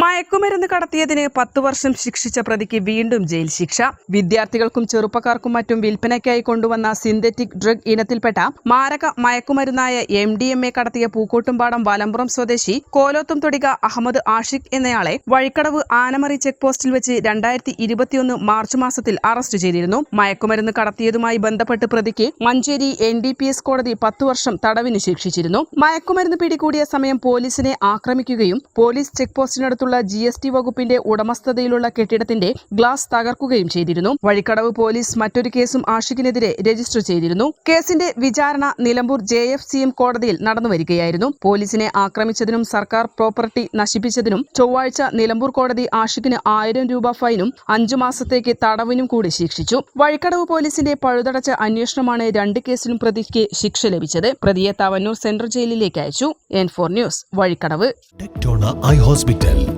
മയക്കുമരുന്ന് കടത്തിയതിന് പത്തു വർഷം ശിക്ഷിച്ച പ്രതിക്ക് വീണ്ടും ജയിൽ ശിക്ഷ. വിദ്യാർത്ഥികൾക്കും ചെറുപ്പക്കാർക്കും മറ്റും വിൽപ്പനയ്ക്കായി കൊണ്ടുവന്ന സിന്തറ്റിക് ഡ്രഗ് ഇനത്തിൽപ്പെട്ട മാരക മയക്കുമരുന്നായ എം ഡി എം എ കടത്തിയ പൂക്കോട്ടുംപാടം വലമ്പുറം സ്വദേശി കോലോത്തും തൊടിക അഹമ്മദ് ആഷിഖ് എന്നയാളെ വഴിക്കടവ് ആനമറി ചെക്ക് പോസ്റ്റിൽ വെച്ച് രണ്ടായിരത്തി ഇരുപത്തിയൊന്ന് മാർച്ച് മാസത്തിൽ അറസ്റ്റ് ചെയ്തിരുന്നു. മയക്കുമരുന്ന് കടത്തിയതുമായി ബന്ധപ്പെട്ട് പ്രതിക്ക് Manjeri N D P S കോടതി പത്തു വർഷം തടവിന് ശിക്ഷിച്ചിരുന്നു. മയക്കുമരുന്ന് പിടികൂടിയ സമയം പോലീസിനെ ആക്രമിക്കുകയും പോലീസ് ചെക്ക് പോസ്റ്റിനടുത്തുള്ള ജി എസ് ടി വകുപ്പിന്റെ ഉടമസ്ഥതയിലുള്ള കെട്ടിടത്തിന്റെ ഗ്ലാസ് തകർക്കുകയും ചെയ്തിരുന്നു. വഴിക്കടവ് പോലീസ് മറ്റൊരു കേസും ആഷിഖിനെതിരെ രജിസ്റ്റർ ചെയ്തിരുന്നു. കേസിന്റെ വിചാരണ Nilambur J F C M കോടതിയിൽ നടന്നുവരികയായിരുന്നു പോലീസിനെ ആക്രമിച്ചതിനും സർക്കാർ പ്രോപ്പർട്ടി നശിപ്പിച്ചതിനും ചൊവ്വാഴ്ച നിലമ്പൂർ കോടതി ആഷിഖിന് ആയിരം രൂപ ഫൈനും അഞ്ചു മാസത്തേക്ക് തടവിനും കൂടി ശിക്ഷിച്ചു. വഴിക്കടവ് പോലീസിന്റെ പഴുതടച്ച അന്വേഷണമാണ് രണ്ട് കേസിലും പ്രതിക്ക് ശിക്ഷ ലഭിച്ചത്. പ്രതിയെ തവന്നൂർ സെൻട്രൽ ജയിലിലേക്ക് അയച്ചു. N four news Vazhikkadavu. Tectona eye hospital